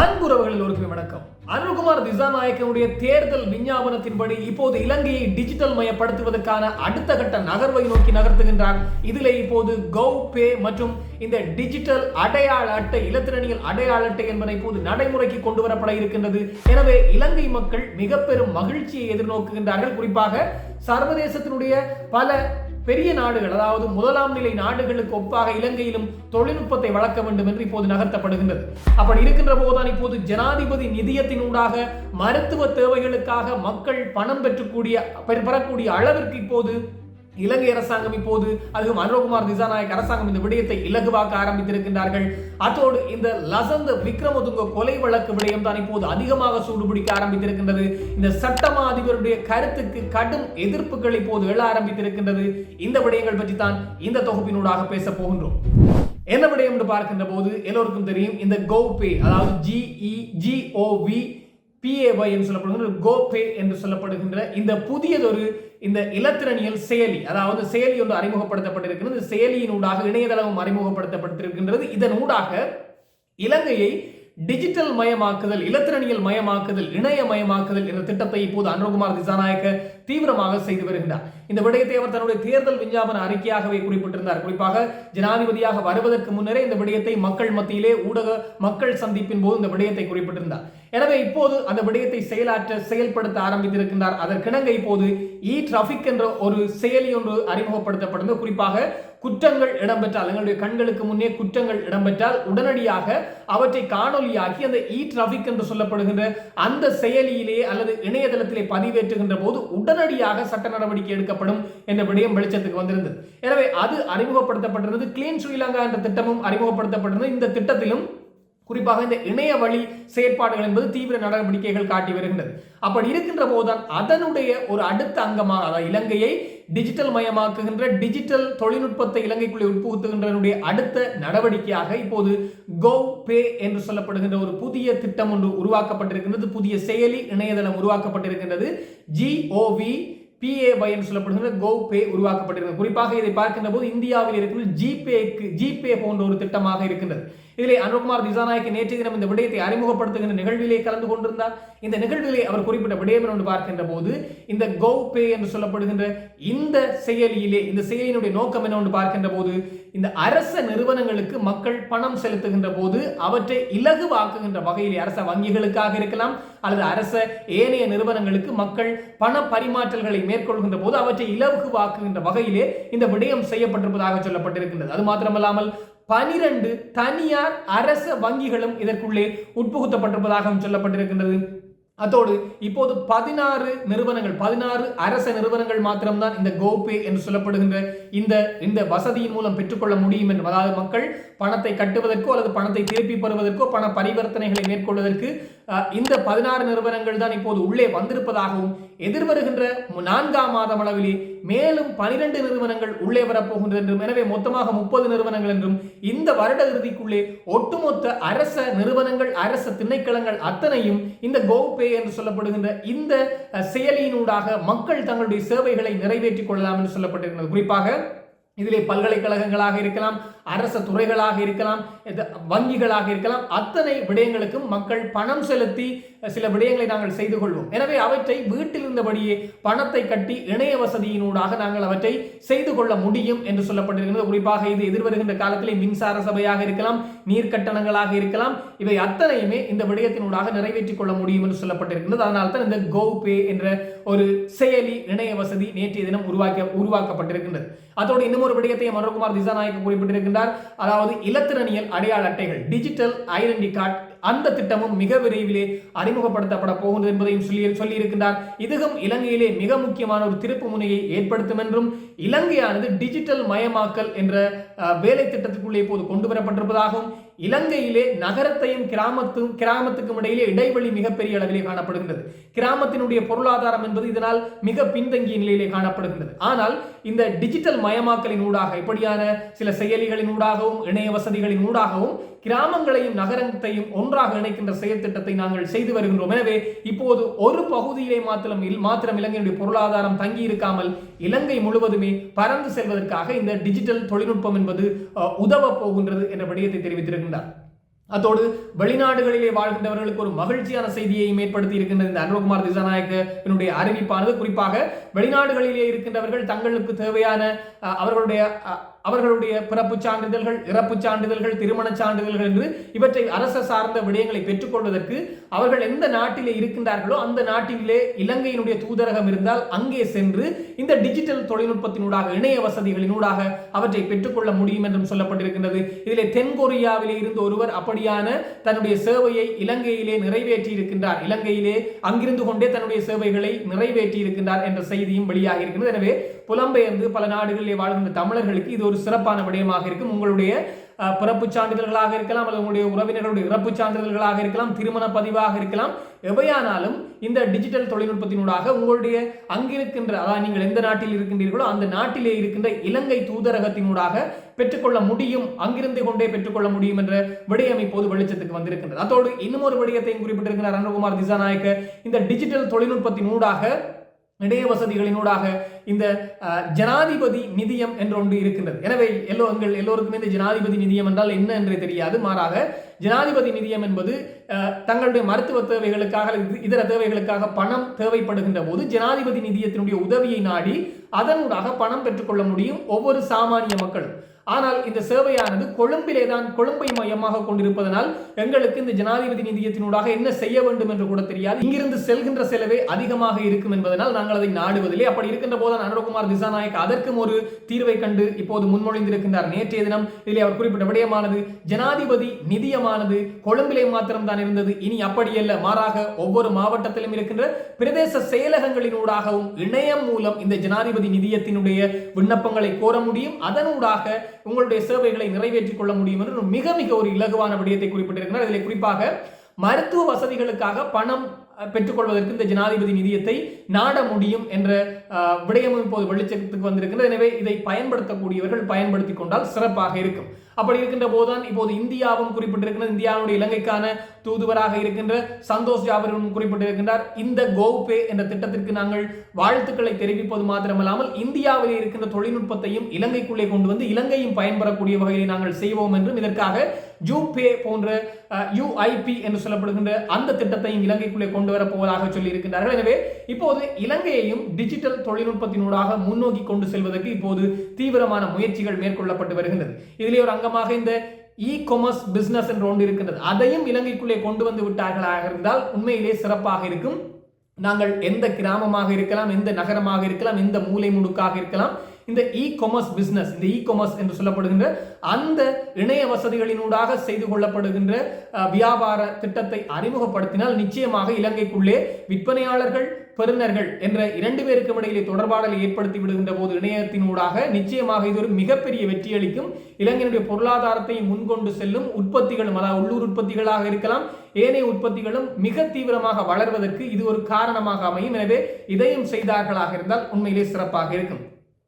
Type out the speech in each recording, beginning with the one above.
அன்புறவர்கள் எல்லோருக்கும் வணக்கம். அருள்குமார் திசாநாயக்கனுடைய தேர்தல் விஞ்ஞாபனத்தின்படி இப்போது இலங்கையை டிஜிட்டல் மயப்படுத்துவதற்கான அடுத்த கட்ட நகர்வை நோக்கி நகர்த்துகின்றார். இதில் இப்போது கோ பே மற்றும் இந்த டிஜிட்டல் அடையாள அட்டை இலத்திரணியல் அடையாள அட்டை என்பதை இப்போது நடைமுறைக்கு கொண்டு வரப்பட இருக்கின்றது. எனவே இலங்கை மக்கள் மிக பெரும் மகிழ்ச்சியை எதிர்நோக்குகின்றார்கள். குறிப்பாக சர்வதேசத்தினுடைய பல பெரிய நாடுகள் அதாவது முதலாம் நிலை நாடுகளுக்கு ஒப்பாக இலங்கையிலும் தொழில்நுட்பத்தை வளர்க்க வேண்டும் என்று இப்போது நகர்த்தப்படுகின்றது. அப்படி இருக்கின்ற போதுதான் இப்போது ஜனாதிபதி நிதியத்தினூடாக மருத்துவ தேவைகளுக்காக மக்கள் பணம் பெற்றக்கூடிய பெறக்கூடிய அளவிற்கு இப்போது இலங்கை அரசாங்கம் இப்போது அதுவும் அனுரகுமார் திசாநாயக் அரசாங்கம் இந்த விடயத்தை இலகுவாக்க ஆரம்பித்திருக்கின்றார்கள். அத்தோடு இந்த லசந்த விக்ரமதுங்க கொலை வழக்கு விடயம் தான் இப்போது அதிகமாக சூடுபிடிக்க ஆரம்பித்திருக்கின்றது. இந்த சட்டமா அதிபருடைய கருத்துக்கு கடும் எதிர்ப்புகள் இப்போது எழ ஆரம்பித்திருக்கின்றது. இந்த விடயங்கள் பற்றி தான் இந்த தொகுப்பினூடாக பேச போகின்றோம். என்ன விடயம் என்று பார்க்கின்ற போது எல்லோருக்கும் தெரியும் இந்த கோபே அதாவது ஜிஇ ஜிஓவி பிஏஒய் என்று சொல்லப்படுகின்ற கோபே என்று சொல்லப்படுகின்ற இந்த புதியதொரு இந்த இலத்திரனியல் செயலி அதாவது செயலி ஒன்று அறிமுகப்படுத்தப்பட்டிருக்கிறது செயலியின் ஊடாக இணையதளமும் அறிமுகப்படுத்தப்பட்டிருக்கின்றது. இதனூடாக இலங்கையை டிஜிட்டல் மயமாக்குதல் இலத்திரனியல் மயமாக்குதல் இணைய மயமாக்குதல் என்ற திட்டத்தை இப்போது அனுகுமார் திசாநாயக்க தீவிரமாக செய்து வருகின்றார் இந்த விடயத்தை அவர் தன்னுடைய தேர்தல் விஞ்ஞாபன அறிக்கையாகவே குறிப்பிட்டிருந்தார். குறிப்பாக ஜனாதிபதியாக வருவதற்கு முன்னரே இந்த விடயத்தை மக்கள் மத்தியிலே ஊடக மக்கள் சந்திப்பின் போது இந்த விடயத்தை குறிப்பிட்டிருந்தார். எனவே இப்போது அந்த விடயத்தை செயலாற்ற செயல்படுத்த ஆரம்பித்திருக்கின்றார். அதற்கிணங்க இப்போது இ டிராபிக் என்ற ஒரு செயலி ஒன்று அறிமுகப்படுத்தப்படுகிறது. குறிப்பாக குற்றங்கள் இடம்பெற்றால் எங்களுடைய கண்களுக்கு முன்னே குற்றங்கள் இடம்பெற்றால் உடனடியாக அவற்றை காணொலியாக்கி அந்த இ டிராபிக் என்று சொல்லப்படுகின்ற அந்த செயலியிலே அல்லது இணையதளத்திலே பதிவேற்றுகின்ற போது உடனடியாக சட்ட நடவடிக்கை எடுக்கப்படும் என்ற விடயம் வெளிச்சத்துக்கு வந்திருந்தது. எனவே அது அறிமுகப்படுத்தப்பட்டிருந்தது. கிளீன் ஸ்ரீலங்கா என்ற திட்டமும் அறிமுகப்படுத்தப்பட்டிருந்தது. இந்த திட்டத்திலும் குறிப்பாக இந்த இணைய வழி செயற்பாடுகள் என்பது தீவிர நடவடிக்கைகள் காட்டி வருகின்றது. அப்படி இருக்கின்ற போதுதான் அதனுடைய ஒரு அடுத்த அங்கமாக அதாவது இலங்கையை டிஜிட்டல் மயமாக்குகின்ற டிஜிட்டல் தொழில்நுட்பத்தை இலங்கைக்குள்ளே உட்புகுத்துகின்றனுடைய அடுத்த நடவடிக்கையாக இப்போது கோ பே என்று சொல்லப்படுகின்ற ஒரு புதிய திட்டம் ஒன்று உருவாக்கப்பட்டிருக்கின்றது புதிய செயலி இணையதளம் உருவாக்கப்பட்டிருக்கின்றது ஜிஓவி பிஏஒய் என்று சொல்லப்படுகிற கோ பே உருவாக்கப்பட்டிருக்கிறது குறிப்பாக இதை பார்க்கின்ற போது இந்தியாவில் இருக்கிற ஜிபேக்கு ஜிபே போன்ற ஒரு திட்டமாக இருக்கின்றது இதிலே அனுகுமார் திசாநாயக்கு நேற்று தினம் இந்த விடயத்தை அறிமுகப்படுத்துகின்ற நிகழ்விலே கலந்து கொண்டிருந்தார். இந்த நிகழ்விலே அவர் குறிப்பிட்ட விடயம் என்று பார்க்கின்ற போது இந்த கோ பே என்று சொல்லப்படுகின்ற இந்த செயலியிலே இந்த செயலியினுடைய நோக்கம் என்ன என்று பார்க்கின்ற போது இந்த அரச நிறுவனங்களுக்கு மக்கள் பணம் செலுத்துகின்ற போது அவற்றை இலகுவாக்குகின்ற வகையிலே அரச வங்கிகளுக்காக இருக்கலாம் அல்லது அரச ஏனைய நிறுவனங்களுக்கு மக்கள் பண பரிமாற்றல்களை மேற்கொள்கின்ற போது அவற்றை இலகுவாக்குகின்ற வகையிலே இந்த விடயம் செய்யப்பட்டிருப்பதாக சொல்லப்பட்டிருக்கின்றது. அது மாத்திரமல்லாமல் பனிரெண்டு தனியார் அரச வங்கிகளும் இதற்குள்ளே உட்புகுத்தப்பட்டிருப்பதாகவும் சொல்லப்பட்டிருக்கின்றது. அதோடு இப்போது பதினாறு நிறுவனங்கள் பதினாறு அரச நிறுவனங்கள் மாத்திரம்தான் இந்த கோபே என்று சொல்லப்படுகின்ற இந்த இந்த வசதியின் மூலம் பெற்றுக்கொள்ள முடியும் என்று அதாவது மக்கள் பணத்தை கட்டுவதற்கோ அல்லது பணத்தை திருப்பி பெறுவதற்கோ பண பரிவர்த்தனைகளை மேற்கொள்வதற்கு இந்த பதினாறு நிறுவனங்கள் தான் இப்போது உள்ளே வந்திருப்பதாகவும் எதிர்வருகின்ற நான்காம் மாதம் அளவிலே மேலும் பனிரெண்டு நிறுவனங்கள் உள்ளே வரப்போகின்றது என்றும் எனவே மொத்தமாக முப்பது நிறுவனங்கள் என்றும் இந்த வருட இறுதிக்குள்ளே ஒட்டுமொத்த அரச நிறுவனங்கள் அரச திணைக்களங்கள் அத்தனையும் இந்த கோபே என்று சொல்லப்படுகின்ற இந்த செயலியினூடாக மக்கள் தங்களுடைய சேவைகளை நிறைவேற்றிக் கொள்ளலாம் என்று சொல்லப்பட்டிருக்கிறது. குறிப்பாக இதிலே பல்கலைக்கழகங்களாக இருக்கலாம் அரச துறைகளாக இருக்கலாம் வங்கிகளாக இருக்கலாம் அத்தனை விடயங்களுக்கும் மக்கள் பணம் செலுத்தி சில விடயங்களை நாங்கள் செய்து கொள்வோம். எனவே அவற்றை வீட்டில் இருந்தபடியே பணத்தை கட்டி இணைய வசதியினூடாக நாங்கள் அவற்றை செய்து கொள்ள முடியும் என்று சொல்லப்பட்டிருக்கிறது. குறிப்பாக இது எதிர்வருகின்ற காலத்திலே மின்சார சபையாக இருக்கலாம் நீர் கட்டணங்களாக இருக்கலாம் இவை அத்தனையுமே இந்த விடயத்தினூடாக நிறைவேற்றிக் கொள்ள முடியும் என்று சொல்லப்பட்டிருக்கிறது. அதனால் தான் இந்த கோ பே என்ற ஒரு செயலி இணைய வசதி நேற்றைய தினம் உருவாக்க உருவாக்கப்பட்டிருக்கின்றது. அதோடு இன்னும் ஒரு விடயத்தை மனோகுமார் திசாநாயக்க குறிப்பிட்டிருக்கின்றார். அதாவது இலத்திரனியல் அடையாள அட்டைகள் டிஜிட்டல் ஐடென்டி கார்டு அந்த திட்டமும் மிக விரைவிலே அறிமுகப்படுத்தப்பட போகிறது என்பதையும் சொல்லி சொல்லியிருக்கின்றார். இதுவும் இலங்கையிலே மிக முக்கியமான ஒரு திருப்பு முனையை ஏற்படுத்தும் என்றும் இலங்கையானது டிஜிட்டல் மயமாக்கல் என்ற வேலை திட்டத்துக்குள்ளே இப்போது கொண்டு வரப்பட்டிருப்பதாகவும் இலங்கையிலே நகரத்தையும் கிராமத்தும் கிராமத்துக்கும் இடையிலே இடைவெளி மிகப்பெரிய அளவிலே காணப்படுகின்றது. கிராமத்தினுடைய பொருளாதாரம் என்பது இதனால் மிக பின்தங்கிய நிலையிலே காணப்படுகின்றது. ஆனால் இந்த டிஜிட்டல் மயமாக்கலின் ஊடாக இப்படியான சில செயலிகளின் ஊடாகவும் இணைய வசதிகளின் ஊடாகவும் கிராமங்களையும் நகரத்தையும் ஒன்றாக இணைக்கின்ற செயல் திட்டத்தை நாங்கள் செய்து வருகின்றோம். எனவே இப்போது ஒரு பகுதியிலே மாத்திரம் மாத்திரம் இலங்கையினுடைய பொருளாதாரம் தங்கி இருக்காமல் இலங்கை முழுவதுமே பறந்து செல்வதற்காக இந்த டிஜிட்டல் தொழில்நுட்பம் என்பது உதவப் உதவ போகின்றது என்ற விடயத்தை இருக்கின்றார் அதோடு வெளிநாடுகளிலே வாழ்கின்றவர்களுக்கு ஒரு மகிழ்ச்சியான செய்தியையும் ஏற்படுத்தி இருக்கின்ற இந்த அனுகுமார் திசாநாயக்கனுடைய அறிவிப்பானது. குறிப்பாக வெளிநாடுகளிலே இருக்கின்றவர்கள் தங்களுக்கு தேவையான அஹ், அவர்களுடைய அவர்களுடைய பிறப்பு சான்றிதழ்கள் இறப்பு சான்றிதழ்கள் திருமண சான்றிதழ்கள் என்று இவற்றை அரச சார்ந்த விடயங்களை பெற்றுக்கொள்வதற்கு அவர்கள் எந்த நாட்டிலே இருக்கின்றார்களோ அந்த நாட்டிலே இலங்கையினுடைய தூதரகம் இருந்தால் அங்கே சென்று இந்த டிஜிட்டல் தொழில்நுட்பத்தினூடாக இணைய வசதிகளினூடாக அவற்றை பெற்றுக்கொள்ள முடியும் என்றும் சொல்லப்பட்டிருக்கின்றது. இதிலே தென்கொரியாவிலே இருந்து ஒருவர் அப்படியான தன்னுடைய சேவையை இலங்கையிலே நிறைவேற்றி இருக்கின்றார் இலங்கையிலே அங்கிருந்து கொண்டே தன்னுடைய சேவைகளை நிறைவேற்றி இருக்கின்றார் என்ற செய்தியும் வெளியாகி இருக்கின்றது எனவே புலம்பெயர்ந்து பல நாடுகளிலே வாழ்கின்ற தமிழர்களுக்கு இது ஒரு சிறப்பான விடயமாக இருக்கும். உங்களுடைய பிறப்பு சான்றிதழ்களாக இருக்கலாம் அல்லது உங்களுடைய உறவினர்களுடைய இறப்புச் சான்றிதழ்களாக இருக்கலாம் திருமண பதிவாக இருக்கலாம் எவையானாலும் இந்த டிஜிட்டல் தொழில்நுட்பத்தினூடாக உங்களுடைய அங்கிருக்கின்ற அதாவது நீங்கள் எந்த நாட்டில் இருக்கின்றீர்களோ அந்த நாட்டிலே இருக்கின்ற இலங்கை தூதரகத்தினூடாக பெற்றுக்கொள்ள முடியும் அங்கிருந்து கொண்டே பெற்றுக்கொள்ள முடியும் என்ற விடயம் இப்போது வெளிச்சத்துக்கு வந்திருக்கின்றது. அதோடு இன்னும் ஒரு விடயத்தையும் குறிப்பிட்டிருக்கிறார் அனுகுமார் திசாநாயக்க. இந்த டிஜிட்டல் தொழில்நுட்பத்தினூடாக இணைய வசதிகளினூடாக இந்த ஜனாதிபதி நிதியம் என்று ஒன்று இருக்கின்றது. எனவே எல்லோ எங்கள் எல்லோருக்குமே இந்த ஜனாதிபதி நிதியம் என்றால் என்ன என்று தெரியாது. மாறாக ஜனாதிபதி நிதியம் என்பது அஹ், தங்களுடைய மருத்துவ தேவைகளுக்காக இதர தேவைகளுக்காக பணம் தேவைப்படுகின்ற போது ஜனாதிபதி நிதியத்தினுடைய உதவியை நாடி அதனூடாக பணம் பெற்றுக்கொள்ள முடியும் ஒவ்வொரு சாமானிய மக்களும். ஆனால் இந்த சேவையானது கொழும்பிலே தான் கொழும்பை மையமாக கொண்டிருப்பதனால் எங்களுக்கு இந்த ஜனாதிபதி நிதியத்தினூடாக என்ன செய்ய வேண்டும் என்று கூட தெரியாது. இங்கிருந்து செல்கின்ற செலவே அதிகமாக இருக்கும் என்பதனால் நாங்கள் அதை நாடுவதில்லை. அப்படி இருக்கின்ற போதான் அனுரகுமார் திசாநாயக் அதற்கும் ஒரு தீர்வை கண்டு இப்போது முன்மொழிந்திருக்கின்றார். நேற்றைய தினம் இதில் அவர் குறிப்பிட்ட விடயமானது ஜனாதிபதி நிதியமானது கொழும்பிலே மாத்திரம் தான் இருந்தது. இனி அப்படியல்ல. மாறாக ஒவ்வொரு மாவட்டத்திலும் இருக்கின்ற பிரதேச செயலகங்களினூடாகவும் இணையம் மூலம் இந்த ஜனாதிபதி நிதியத்தினுடைய விண்ணப்பங்களை கோர முடியும். அதனூடாக உங்களுடைய சேவைகளை நிறைவேற்றிக் கொள்ள முடியும் என்று ஒரு மிக மிக ஒரு இலகுவான விடயத்தை குறிப்பிட்டிருக்கிறார். இதில் குறிப்பாக மருத்துவ வசதிகளுக்காக பணம் பெற்றுக்கொள்வதற்கு இந்த ஜனாதிபதி நிதியத்தை நாட முடியும் என்ற விடயமும் இப்போது வெளிச்சத்துக்கு வந்திருக்கிறது எனவே இதை பயன்படுத்தக்கூடியவர்கள் பயன்படுத்தி கொண்டால் சிறப்பாக இருக்கும். அப்படி இருக்கின்ற போதுதான் இப்போது இந்தியாவும் குறிப்பிட்டிருக்கிறது இந்தியாவுடைய இலங்கைக்கான தூதுவராக இருக்கின்ற சந்தோஷ் ஜாபரும் குறிப்பிட்டிருக்கின்றார். இந்த கோபே என்ற திட்டத்திற்கு நாங்கள் வாழ்த்துக்களை தெரிவிப்பது மாத்திரமல்லாமல் இந்தியாவில் இருக்கின்ற தொழில்நுட்பத்தையும் இலங்கைக்குள்ளே கொண்டு வந்து இலங்கையும் பயன்பெறக்கூடிய வகையில் நாங்கள் செய்வோம் என்றும் இதற்காக ஜூபே போன்ற யுஐபி என்று சொல்லப்படுகின்ற அந்த திட்டத்தையும் இலங்கைக்குள்ளே கொண்டு வரப்போவதாக சொல்லி இருக்கின்றார்கள் எனவே இப்போது இலங்கையையும் டிஜிட்டல் தொழில்நுட்பத்தினூடாக முன்னோக்கி கொண்டு செல்வதற்கு இப்போது தீவிரமான முயற்சிகள் மேற்கொள்ளப்பட்டு வருகின்றது. இதிலே ஒரு அங்கமாக இந்த இ கொமர்ஸ் பிசினஸ் என்று ஒன்று இருக்கின்றது. அதையும் இலங்கைக்குள்ளே கொண்டு வந்து விட்டார்களாக இருந்தால் உண்மையிலே சிறப்பாக இருக்கும். நாங்கள் எந்த கிராமமாக இருக்கலாம் எந்த நகரமாக இருக்கலாம் எந்த மூலை முடுக்காக இருக்கலாம் இந்த இ கொமர்ஸ் பிஸ்னஸ் இந்த இ கொமர்ஸ் என்று சொல்லப்படுகின்ற அந்த இணைய வசதிகளினூடாக செய்து கொள்ளப்படுகின்ற வியாபார திட்டத்தை அறிமுகப்படுத்தினால் நிச்சயமாக இலங்கைக்குள்ளே விற்பனையாளர்கள் பெறுநர்கள் என்ற இரண்டு பேருக்கும் இடையிலே தொடர்பாடலை ஏற்படுத்தி விடுகின்ற போது இணையத்தினூடாக நிச்சயமாக இது ஒரு மிகப்பெரிய வெற்றியளிக்கும் இலங்கையினுடைய பொருளாதாரத்தை முன்கொண்டு செல்லும் உற்பத்திகளும் அதாவது உள்ளூர் உற்பத்திகளாக இருக்கலாம் ஏனைய உற்பத்திகளும் மிக தீவிரமாக வளர்வதற்கு இது ஒரு காரணமாக அமையும். எனவே இதையும் செய்தார்களாக இருந்தால் உண்மையிலே சிறப்பாக இருக்கும்.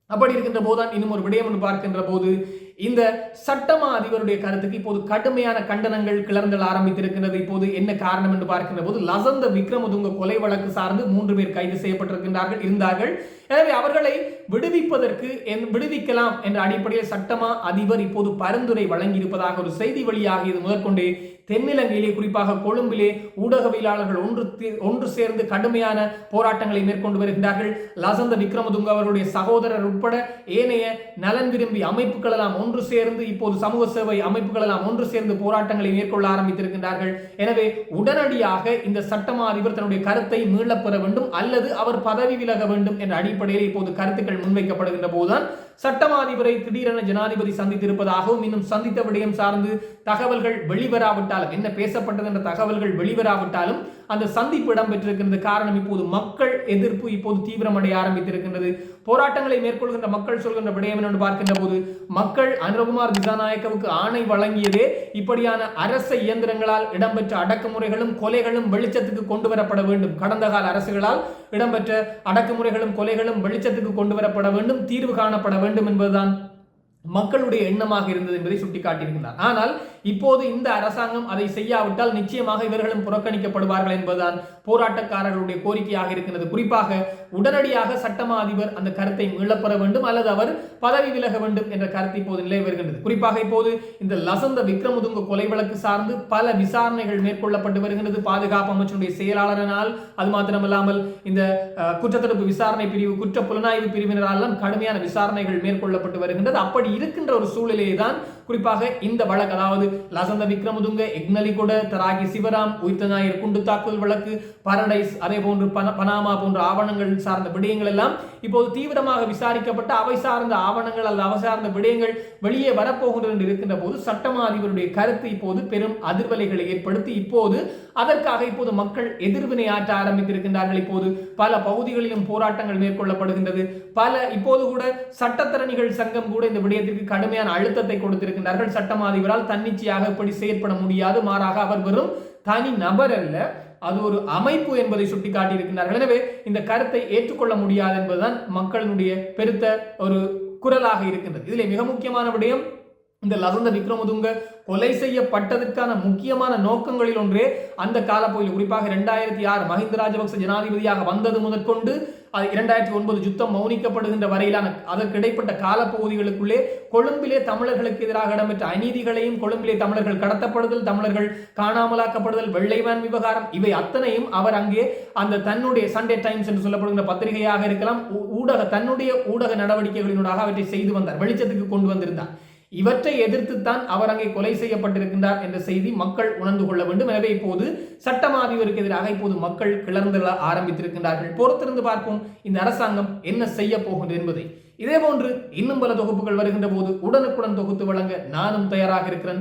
அப்படி இருக்கின்ற போதுதான் இன்னும் ஒரு விடயம் என்று பார்க்கின்ற போது இந்த சட்டமா அதிபருடைய கருத்துக்கு இப்போது கடுமையான கண்டனங்கள் கிளர்ந்தல் ஆரம்பித்திருக்கின்றது. இப்போது என்ன காரணம் என்று பார்க்கின்ற போது லசந்த விக்ரமதுங்க கொலை வழக்கு சார்ந்து மூன்று பேர் கைது செய்யப்பட்டிருக்கின்றார்கள் இருந்தார்கள். எனவே அவர்களை விடுவிப்பதற்கு என்- விடுவிக்கலாம் என்ற அடிப்படையில் சட்டமா அதிபர் இப்போது பரிந்துரை வழங்கி இருப்பதாக ஒரு செய்தி வழியாகியது முதற்கொண்டே தென்னிலங்கையிலே குறிப்பாக கொழும்பிலே ஊடகவியலாளர்கள் ஒன்று ஒன்று சேர்ந்து கடுமையான போராட்டங்களை மேற்கொண்டு வருகின்றார்கள். லசந்த விக்ரமதுங்க அவருடைய சகோதரர் உட்பட ஏனைய நலன் விரும்பி அமைப்புகள் எல்லாம் ஒன்று சேர்ந்து இப்போது சமூக சேவை அமைப்புகள் எல்லாம் ஒன்று சேர்ந்து போராட்டங்களை மேற்கொள்ள ஆரம்பித்திருக்கின்றார்கள். எனவே உடனடியாக இந்த சட்டமா அதிபர் தன்னுடைய கருத்தை மீளப்பெற வேண்டும் அல்லது அவர் பதவி விலக வேண்டும் என்ற அடிப்படையில் இப்போது கருத்துக்கள் முன்வைக்கப்படுகின்ற போதுதான் சட்டமா அதிபரை திடீரென ஜனாதிபதி சந்தித்திருப்பதாகவும் இன்னும் சந்தித்த விடயம் சார்ந்து தகவல்கள் வெளிவராவிட்டாலும் என்ன பேசப்பட்டது என்ற தகவல்கள் வெளிவராவிட்டாலும் அந்த சந்திப்பு இடம்பெற்றிருக்கின்றது. காரணம் இப்போது மக்கள் எதிர்ப்பு இப்போது தீவிரமடைய ஆரம்பித்திருக்கின்றது. போராட்டங்களை மேற்கொள்கின்ற மக்கள் சொல்கின்ற விடயம் என்று பார்க்கின்ற போது மக்கள் அனுரகுமார் திசாநாயக்கவுக்கு ஆணை வழங்கியதே இப்படியான அரச இயந்திரங்களால் இடம்பெற்ற அடக்குமுறைகளும் கொலைகளும் வெளிச்சத்துக்கு கொண்டு வரப்பட வேண்டும். கடந்த கால அரசுகளால் இடம்பெற்ற அடக்குமுறைகளும் கொலைகளும் வெளிச்சத்துக்கு கொண்டு வரப்பட வேண்டும் தீர்வு காணப்பட வேண்டும் என்பதுதான் மக்களுடைய எண்ணமாக இருந்தது என்பதை சுட்டிக்காட்டியிருக்கிறார் ஆனால் இப்போது இந்த அரசாங்கம் அதை செய்யாவிட்டால் நிச்சயமாக இவர்களும் புறக்கணிக்கப்படுவார்கள் என்பதுதான் போராட்டக்காரர்களுடைய கோரிக்கையாக இருக்கிறது. குறிப்பாக உடனடியாக சட்டமா அதிபர் அந்த கருத்தை மீளப்பெற வேண்டும் அல்லது அவர் பதவி விலக வேண்டும் என்ற கருத்து இப்போது நிலை வருகின்றது குறிப்பாக இப்போது இந்த லசந்த விக்ரமுதுங்க கொலை வழக்கு சார்ந்து பல விசாரணைகள் மேற்கொள்ளப்பட்டு வருகின்றது. பாதுகாப்பு அமைச்சருடைய செயலாளரனால் அது மாத்திரமல்லாமல் இந்த குற்றத்தடுப்பு விசாரணை பிரிவு குற்ற புலனாய்வு பிரிவினரால் கடுமையான விசாரணைகள் மேற்கொள்ளப்பட்டு வருகின்றது. அப்படி இருக்கின்ற ஒரு சூழ்நிலையை தான் குறிப்பாக இந்த வழக்கு அதாவது லசந்த விக்ரமதுங்க எக்னலிகொட தராகி சிவராம் உயிர்த்த ஞாயிறு குண்டு தாக்குதல் வழக்கு பாரடைஸ் அதே போன்று பன பனாமா போன்ற ஆவணங்கள் சார்ந்த விடயங்கள் எல்லாம் இப்போது தீவிரமாக விசாரிக்கப்பட்டு அவை சார்ந்த ஆவணங்கள் அல்லது அவை சார்ந்த விடயங்கள் வெளியே வரப்போகின்றது என்று இருக்கின்ற போது சட்டமா அதிபருடைய கருத்து இப்போது பெரும் அதிர்வலைகளை ஏற்படுத்தி இப்போது அதற்காக இப்போது மக்கள் எதிர்வினை ஆற்ற ஆரம்பித்திருக்கின்றார்கள். இப்போது பல பகுதிகளிலும் போராட்டங்கள் மேற்கொள்ளப்படுகின்றது. பல இப்போது கூட சட்டத்தரணிகள் சங்கம் கூட இந்த விடயத்திற்கு கடுமையான அழுத்தத்தை கொடுத்திருக்கின்றார்கள் சட்டமா அதிபரால் தன்னிச்சையாக இப்படி செயற்பட முடியாது. மாறாக அவர் வெறும் தனி நபர் அல்ல அது ஒரு அமைப்பு என்பதை சுட்டிக்காட்டியிருக்கிறார்கள் எனவே இந்த கருத்தை ஏற்றுக்கொள்ள முடியாது என்பதுதான் மக்களினுடைய பெருத்த ஒரு குரலாக இருக்கின்றது. இதிலே மிக முக்கியமான விடயம் இந்த லசந்த விக்ரமதுங்க கொலை செய்யப்பட்டதற்கான முக்கியமான நோக்கங்களில் ஒன்றே அந்த காலப்பகுதியில் குறிப்பாக இரண்டாயிரத்தி ஆறு மஹிந்த ராஜபக்ச ஜனாதிபதியாக வந்தது முதற்கொண்டு அது இரண்டாயிரத்தி ஒன்பது யுத்தம் மௌனிக்கப்படுகின்ற வரையிலான அதற்கு இடைப்பட்ட காலப்பகுதிகளுக்குள்ளே கொழும்பிலே தமிழர்களுக்கு எதிராக இடம்பெற்ற அநீதிகளையும் கொழும்பிலே தமிழர்கள் கடத்தப்படுதல் தமிழர்கள் காணாமலாக்கப்படுதல் வெள்ளைவான் விவகாரம் இவை அத்தனையும் அவர் அங்கே அந்த தன்னுடைய சண்டே டைம்ஸ் என்று சொல்லப்படுகின்ற பத்திரிகையாக இருக்கலாம். ஊடக தன்னுடைய ஊடக நடவடிக்கைகளினூடாக அவற்றை செய்து வந்தார் வெளிச்சத்துக்கு கொண்டு வந்திருந்தார். இவற்றை எதிர்த்துத்தான் அவர் அங்கே கொலை செய்யப்பட்டிருக்கின்றார் என்ற செய்தி மக்கள் உணர்ந்து கொள்ள வேண்டும். எனவே இப்போது சட்டமாதிபருக்கு எதிராக இப்போது மக்கள் கிளர்ந்துள்ள ஆரம்பித்திருக்கின்றார்கள். பொறுத்திருந்து பார்ப்போம் இந்த அரசாங்கம் என்ன செய்ய போகின்றது என்பதை. இதே போன்று இன்னும் பல தொகுப்புகள் வருகின்ற போது உடனுக்குடன் தொகுத்து வழங்க நானும் தயாராக இருக்கிறேன்.